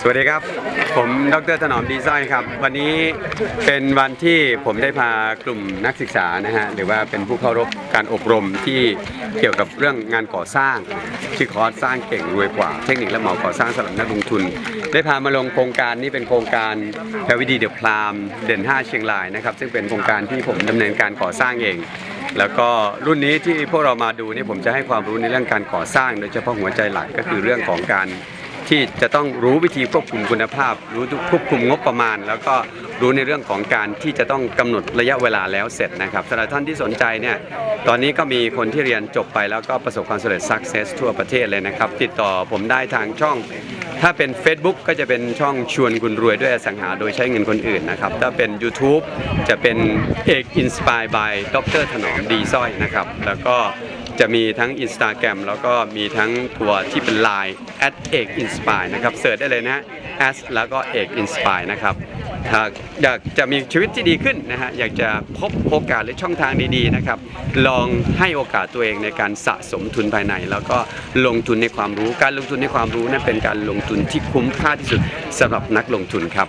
สวัสดีครับ ผมดรถนอมดีไซน์ครับ วันนี้เป็นวันที่ผมได้พากลุ่มนักศึกษานะฮะหรือว่าเป็นผู้เข้ารบการอบรมที่เกี่ยวกับเรื่องงานก่อสร้างชื่อคอร์สสร้างเก่งรวยกว่า เทคนิคและเหมาก่อสร้างสำหรับนักลงทุน ได้พามาลงโครงการนี้เป็นโครงการแพรวิดีเดอะพรามเด่น 5 เชียงรายนะครับซึ่งเป็นโครงการที่ผมดำเนินการก่อสร้างเองแล้วก็รุ่นนี้ที่พวกเรามาดูนี่ผมจะให้ความรู้ในเรื่องการก่อสร้าง โดยเฉพาะหัวใจหลักก็คือเรื่องของการ ที่จะต้องรู้วิธีควบคุมคุณภาพ รู้ควบคุมงบประมาณ แล้วก็รู้ในเรื่องของการที่จะต้องกำหนดระยะเวลาแล้วเสร็จนะครับสำหรับท่านที่สนใจเนี่ยตอนนี้ก็มีคนที่เรียนจบไปแล้วก็ประสบความสำเร็จ success ทั่วประเทศเลยนะครับ ติดต่อผมได้ทางช่อง ถ้าเป็น Facebook ก็จะเป็นช่องชวนคุณรวยด้วยอสังหาโดยใช้เงินคนอื่นนะครับถ้าเป็น YouTube จะเป็นเอก Inspire by ดรถนอมดีสร้อยนะครับแล้วก็ จะมีทั้ง Instagram แล้วก็มีทั้งตัวที่เป็น Line แอดเอก Inspire นะครับเสิร์ชได้เลยนะแอดแล้วก็เอก Inspire นะครับถ้าอยากจะมีชีวิตที่ดีขึ้นนะฮะอยากจะพบโอกาสหรือช่องทางดีๆนะครับลองให้โอกาสตัวเองในการสะสมทุนภายใน แล้วก็ลงทุนในความรู้การลงทุนในความรู้นั้นเป็นการลงทุนที่คุ้มค่าที่สุดสำหรับนักลงทุนครับ